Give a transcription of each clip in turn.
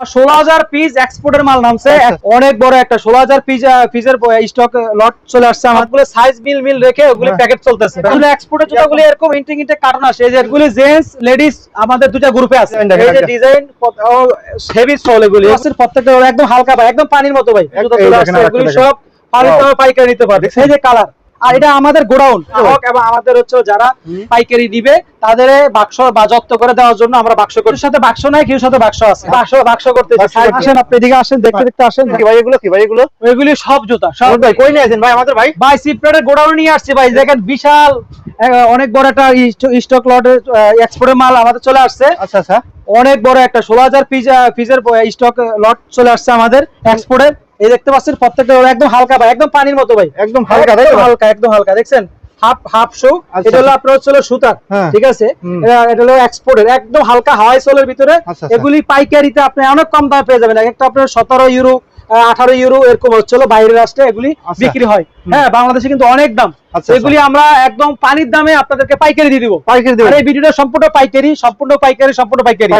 ষোলো হাজার পিস এক্সপোর্টের মাল নামছে। আচ্ছা। অনেক বড় একটা ষোলো হাজার পিস পিসের স্টক লট চলে আসছে। আমার সাইজ মিল মিল রেখে ওগুলি হ্যাঁ। প্যাকেট চলতেছে। আসলে এক্সপোর্টের জুতাগুলি এরকম ইন্টিং ইন্টে কারণ আসে। এই যে এগুলি জেন্টস লেডিস আমাদের দুটা গ্রুপে আছে। এই যে ডিজাইন হেভি সোল এগুলি। প্রত্যেকটা একদম হালকা ভাই একদম পানির মতো ভাই। এগুলি সব পানিতে পাইকারি নিতে পারবে। এই যে কালার আর এটা আমাদের গোডাউন। এবং আমাদের হচ্ছে যারা পাইকারি নিবে তাদের বাক্স বা যত্ন করে দেওয়ার জন্য আমরা বাক্স করি। সাথে বাক্স নাই কেউ সাথে বাক্স আছে। বাক্স বাক্স করতে আসেন আপনি এদিকে আসেন দেখতে দেখতে আসেন। কি ভাই এগুলো কি ভাই এগুলো? ওইগুলি সব জুতা সব ভাই। কই নিয়ে আছেন ভাই আমাদের ভাই? ভাই সিপ্রেটের গোডাউন নিয়ে আসছে ভাই। দেখেন বিশাল অনেক বড় একটা স্টক লটের এক্সপোর্টের মাল আমাদের চলে আসছে। আচ্ছা আচ্ছা। অনেক বড় একটা ষোলো হাজার পিস পিসের স্টক লট চলে আসছে আমাদের এক্সপোর্টের এই দেখতে পাচ্ছেন প্রত্যেকটা একদম হালকা ভাই একদম পানির মতো ভাই। একদম হালকা হালকা একদম হালকা দেখছেন? Half half show. আচ্ছা, এটা হলো আপনার হচ্ছে সুতার হ্যাঁ। ঠিক আছে? এটা- এটা হলো এক্সপোর্টের একদম হালকা হাওয়াই সোলের ভিতরে। আচ্ছা, আচ্ছা। এগুলি পাইকারিতে আপনি অনেক কম দামে পেয়ে যাবেন। একটা আপনার সতেরো ইউরো আঠারো ইউরো এরকম হচ্ছিল বাইরের রাষ্ট্রে এগুলি আচ্ছা। বিক্রি হয়। হ্যাঁ বাংলাদেশে কিন্তু অনেক দাম। আচ্ছা, এগুলি আমরা একদম পানির দামে আপনাদেরকে পাইকারি দিয়ে দিব। পাইকারি এই ভিডিওটা সম্পূর্ণ পাইকারি সম্পূর্ণ পাইকারি সম্পূর্ণ পাইকারি।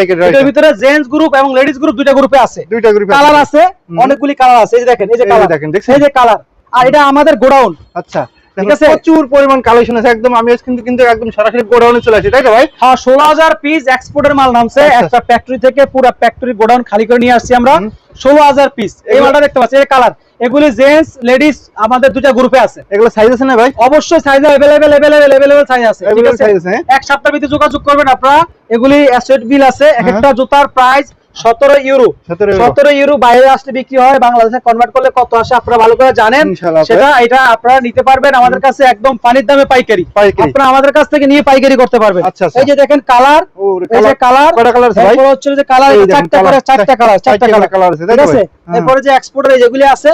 ভিতরে জেন্টস গ্রুপ এবং লেডিস গ্রুপ দুইটা গ্রুপে আছে। দুইটা গ্রুপ কালার আছে। অনেকগুলি কালার আছে। এই যে দেখেন এই যে কালার দেখেন? এই যে কালার আর এটা আমাদের গোডাউন আচ্ছা। ঠিক ঠিক আছে? আছে প্রচুর পরিমাণ কালেকশন আছে একদম আমি কিন্তু কিন্তু একদম সরাসরি গোডাউনে চলে আসি তাই তো ভাই হ্যাঁ ষোলো হাজার পিস এক্সপোর্টের মাল নামছে আচ্ছা। একটা ফ্যাক্টরি থেকে পুরো ফ্যাক্টরি গোডাউন খালি করে নিয়ে আসছি আমরা ষোলো হাজার পিস এই মালটা দেখতে পাচ্ছি এই কালার এগুলি জেন্টস লেডিস আমাদের দুটা গ্রুপে আছে এগুলো সাইজ আছে না ভাই অবশ্যই সাইজ সাইজ আছে ঠিক হ্যাঁ? এক সপ্তাহ ভিতরে যোগাযোগ করবেন আপনারা এগুলি অ্যাসেট বিল আছে এক হ্যাঁ। একটা জুতার প্রাইস সতেরো ইউরো 17 সতেরো ইউরো বাইরে আসলে বিক্রি হয় বাংলাদেশে কনভার্ট করলে কত আসে আপনারা ভালো করে জানেন সেটা এটা আপনারা নিতে পারবেন আমাদের কাছে একদম পানির দামে পাইকারি পাইকারি। আপনারা আমাদের কাছ থেকে নিয়ে পাইকারি করতে পারবেন আচ্ছা, আচ্ছা। এই যে দেখেন কালার এই যে কালার? এরপর হচ্ছে যে কালার চারটা করে চারটা কালার চারটা কালার আছে, ঠিক আছে? হ্যাঁ। এরপরে যে এক্সপোর্টের যেগুলি আছে।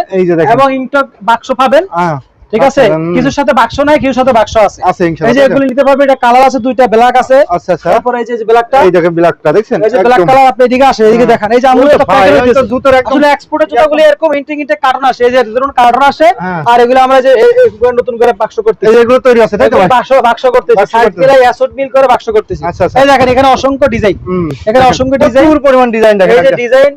এবং ইনটক বাক্স পাবেন হ্যাঁ ঠিক আছে? কিছুর সাথে বাক্স নাই কিছুর সাথে বাক্স আছে। আছে ইনশাআল্লাহ এই যে এগুলি নিতে পারবেন এটা কালার আছে দুইটা ব্ল্যাক আছে। আচ্ছা আচ্ছা। তারপরে এই যে ব্ল্যাকটা এই দেখেন ব্ল্যাকটা দেখছেন? এই যে ব্ল্যাক কালার আপনি এদিকে আসেন এদিকে হ্যাঁ। দেখেন। এই যে আমরা তো packet তো জুতোর একদম- আসলে এক্সপোর্টের জুতাগুলি এরকম ইন্টিং ইন্টে কার্টন আসে। এই যে ধরুন কার্টন আসে হ্যাঁ। আর এগুলো আমরা যে এই নতুন করে বাক্স করতে এই যে এগুলো তৈরি আছে তাই তো বাক্স বাক্স করতেছি। বাক্স সাইড। করে অ্যাসোড মিল করে বাক্স করতেছি। আচ্ছা, আচ্ছা। এই দেখেন এখানে অসংখ্য ডিজাইন। এখানে অসংখ্য ডিজাইন। প্রচুর পরিমাণ ডিজাইন দেখেন এই যে ডিজাইন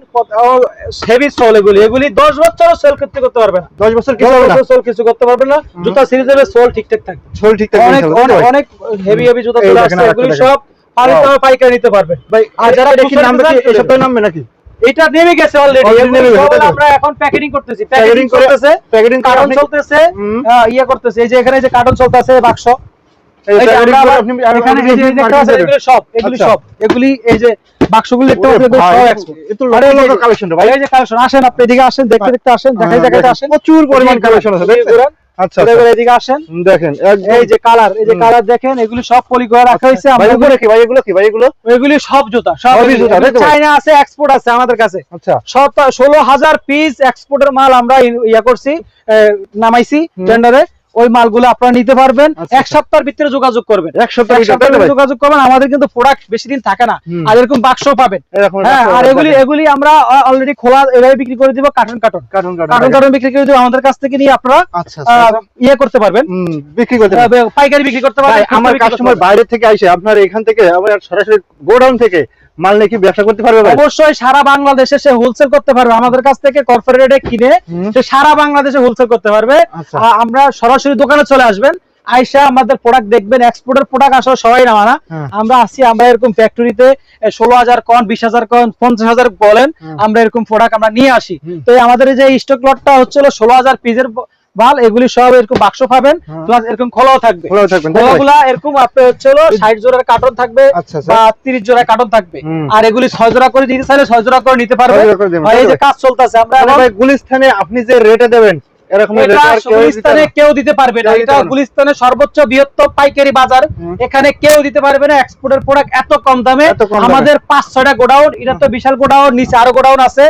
হেভি সোল এগুলি। এগুলি 10 বছর সেল করতে করতে পারবে না। 10 বছর কিছু 10 হবে না? বছর সোল কিছু করতে পারবে না জুতা সিরিজের সোল ঠিকঠাক থাকবে। শোল ঠিক থাকে অনেক অনেক হেভি হেভি জুতা চলে আসছে এগুলি সব পানিতে পাইকারি নিতে পারবে ভাই আর যারা কি নিতে এই সপ্তাহে নামবে নাকি? এটা নেমে গেছে অলরেডি নেমে? আমরা এখন প্যাকেটিং করতেছি। প্যাকেটিং করতেছে প্যাকেটিং কার্টন চলতেছে ইয়ে করতেছে। এই যে এখানে যে কার্টন চলতেছে বাক্স। এগুলো সব এগুলি আচ্ছা। সব। এগুলি এই যে বাক্সগুলো দেখতে পাচ্ছেন ভাই, এই যে- কালেকশন আসেন আপনি এদিকে আসেন দেখতে দেখতে আসেন দেখাই হ্যাঁ, দেখেন, আসেন। প্রচুর পরিমাণ কালেকশন আছে দেখছেন আচ্ছা আচ্ছা। ঘুরে এদিকে আসেন। দেখেন এই যে কালার এই যে কালার দেখেন এগুলি সব পলি করে রাখা হয়েছে ভাই কি ভাই এগুলো কি ভাই এগুলো? এগুলি সব জুতা সব জুতা, তাই তো ভাই? চাইনা আছে এক্সপোর্ট আছে আমাদের কাছে। আচ্ছা। ষোলো হাজার পিস এক্সপোর্টের মাল আমরা ইয়া করছি নামাইছি টেন্ডারে ওই মালগুলো আপনারা নিতে পারবেন। আচ্ছা, এক সপ্তাহের ভিতরে যোগাযোগ করবেন। এক সপ্তাহ সপ্তাহের যোগাযোগ করবেন। আমাদের কিন্তু প্রোডাক্ট বেশি দিন থাকে না। আর এরকম বাক্স পাবেন। হ্যাঁ আর এগুলি এগুলি আমরা অলরেডি খোলা এভাবে বিক্রি করে দিব কার্টন কার্টন কার্টুন কার্টন বিক্রি করে দিব। আমাদের কাছ থেকে নিয়ে আপনারা আচ্ছা আচ্ছা। ইয়ে করতে পারবেন। বিক্রি করতে পারেন। পাইকারি বিক্রি করতে পারবেন আমার কাস্টমার বাইরে থেকে আসে আপনার এখান থেকে আমার সরাসরি গোডাউন থেকে মাল নিয়ে কি ব্যবসা করতে পারবে অবশ্যই সারা বাংলাদেশে সে হোলসেল করতে পারবে। আমাদের কাছ থেকে কর্পোরেটে কিনে সে সারা বাংলাদেশে হোলসেল করতে পারবে। আচ্ছা। আমরা সরাসরি দোকানে চলে আসবেন। আইসা আমাদের প্রোডাক্ট দেখবেন। এক্সপোর্টের প্রোডাক্ট আসলে সবাই না মানা। হ্যাঁ। আমরা আসি আমরা এরকম ফ্যাক্টরিতে ষোলো হাজার কন বিশ হাজার কন পঞ্চাশ হাজার বলেন আমরা এরকম প্রোডাক্ট আমরা নিয়ে আসি। তো আমাদের যে স্টক লটটা হচ্ছিল ষোলো হাজার পিসের মাল এগুলি সব এরকম বাক্স পাবেন হ্যাঁ। প্লাস এরকম খোলাও থাকবে। খোলাও থাকবে খোলাগুলা এরকম আপনি হচ্ছে হলো ষাট জোড়ার কার্টন থাকবে আচ্ছা, আচ্ছা। বা তিরিশ জোড়ার কার্টন থাকবে। আর এগুলি ছয় জোড়া করে দিতে চাইলে ছয় জোড়া করে নিতে পারবে এই যে কাজ চলতেছে আমরা গুলিস্থানে এখন- ভাই গুলিস্তানে আপনি যে রেটে দেবেন এরকম গুলিস্তানে কেউ দিতে পারবে না। এটা গুলিস্তানের সর্বোচ্চ বৃহত্তম পাইকারি বাজার। এখানে কেউ দিতে পারবে না। এক্সপোর্টের প্রোডাক্ট এত কম দামে। এত কম দামে। আমাদের পাঁচ ছয়টা গোডাউন এটা তো বিশাল গোডাউন নিচে আরও গোডাউন আছে।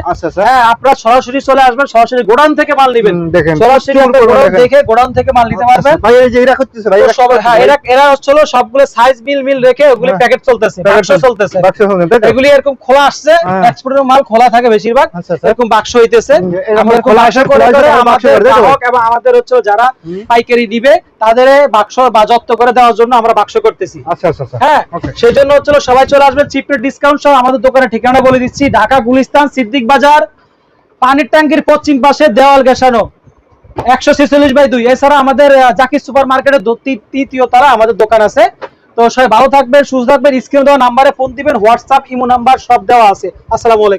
হ্যাঁ আপনারা সরাসরি চলে আসবেন সরাসরি গোডাউন থেকে মাল নিবেন। সরাসরি প্রচুর আপনি পরিমাণে গোডাউন দেখেন। দেখে গোডাউন থেকে মাল নিতে পারবেন। ভাই এই যে এরা করতেছে ভাই হ্যাঁ এরা এরা হচ্ছিল সবগুলো সাইজ মিল মিল রেখে ওগুলি। প্যাকেট চলতেছে বাক্স চলতেছে। বাক্স চলছে, তাই তো? এগুলি এরকম খোলা আসছে হ্যাঁ। এক্সপোর্টের মাল খোলা থাকে বেশিরভাগ। আচ্ছা, আচ্ছা। এরকম বাক্স হইতেছে। আমরা খোলা করে আমাদের করে, তাই তো? তো ভাই? হোক এবং আমাদের হচ্ছে যারা পাইকারি নিবে তাদের বাক্স বা যত্ন করে দেওয়ার জন্য আমরা বাক্স করতেছি। আচ্ছা আচ্ছা আচ্ছা। হ্যাঁ সেই জন্য সবাই চলে আসবেন চিপ রেট ডিসকাউন্ট সহ আমাদের দোকানের ঠিকানা বলে দিচ্ছি ঢাকা গুলিস্তান সিদ্দিক বাজার পানির ট্যাঙ্কির পশ্চিম পাশে দেওয়াল গেসানো একশো ছেচল্লিশ বাই দুই। এছাড়া আমাদের জাকির সুপার মার্কেটের তৃতীয় তারা আমাদের দোকান আছে। তো সবাই ভালো থাকবেন সুস্থ থাকবেন স্ক্রিনে দেওয়া নাম্বারে ফোন দিবেন হোয়াটসঅ্যাপ ইমো নাম্বার সব দেওয়া আছে। আসসালামু আলাইকুম।